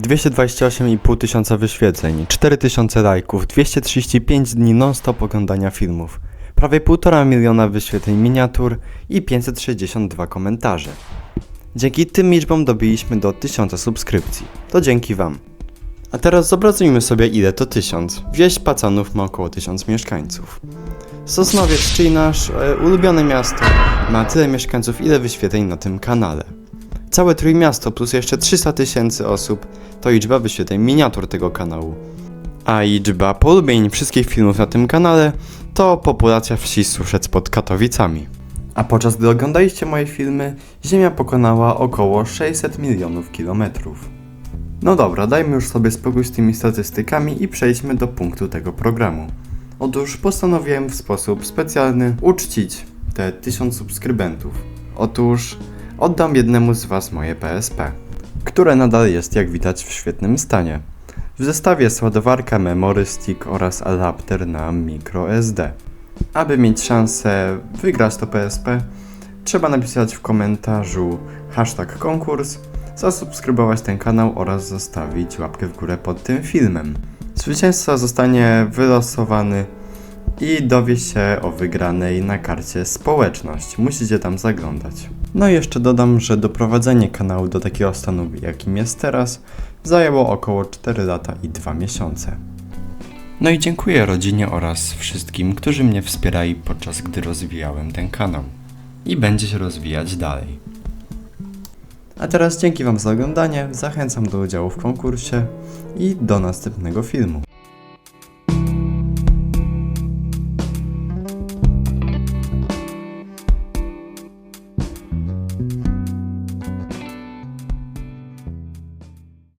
228,5 tysiąca wyświetleń, 4000 lajków, 235 dni non-stop oglądania filmów, prawie 1,5 miliona wyświetleń miniatur i 562 komentarze. Dzięki tym liczbom dobiliśmy do 1000 subskrypcji. To dzięki Wam. A teraz zobrazujmy sobie ile to 1000. Wieś Pacanów ma około 1000 mieszkańców. Sosnowiec, czyli nasz e, ulubione miasto, ma tyle mieszkańców ile wyświetleń na tym kanale. Całe Trójmiasto plus jeszcze 300 tysięcy osób to liczba wyświetleń miniatur tego kanału. A liczba polubień wszystkich filmów na tym kanale to populacja wsi Suszec pod Katowicami. A podczas gdy oglądaliście moje filmy, Ziemia pokonała około 600 milionów kilometrów. No dobra, dajmy już sobie spokój z tymi statystykami i przejdźmy do punktu tego programu. Otóż postanowiłem w sposób specjalny uczcić te 1000 subskrybentów. Otóż oddam jednemu z Was moje PSP, które nadal jest jak widać w świetnym stanie. W zestawie jest ładowarka, memory stick oraz adapter na microSD. Aby mieć szansę wygrać to PSP, trzeba napisać w komentarzu hashtag konkurs, zasubskrybować ten kanał oraz zostawić łapkę w górę pod tym filmem. Zwycięzca zostanie wylosowany i dowie się o wygranej na karcie społeczność. Musicie tam zaglądać. No i jeszcze dodam, że doprowadzenie kanału do takiego stanu, jakim jest teraz, zajęło około 4 lata i 2 miesiące. No i dziękuję rodzinie oraz wszystkim, którzy mnie wspierali podczas gdy rozwijałem ten kanał. I będzie się rozwijać dalej. A teraz dzięki Wam za oglądanie, zachęcam do udziału w konkursie i do następnego filmu.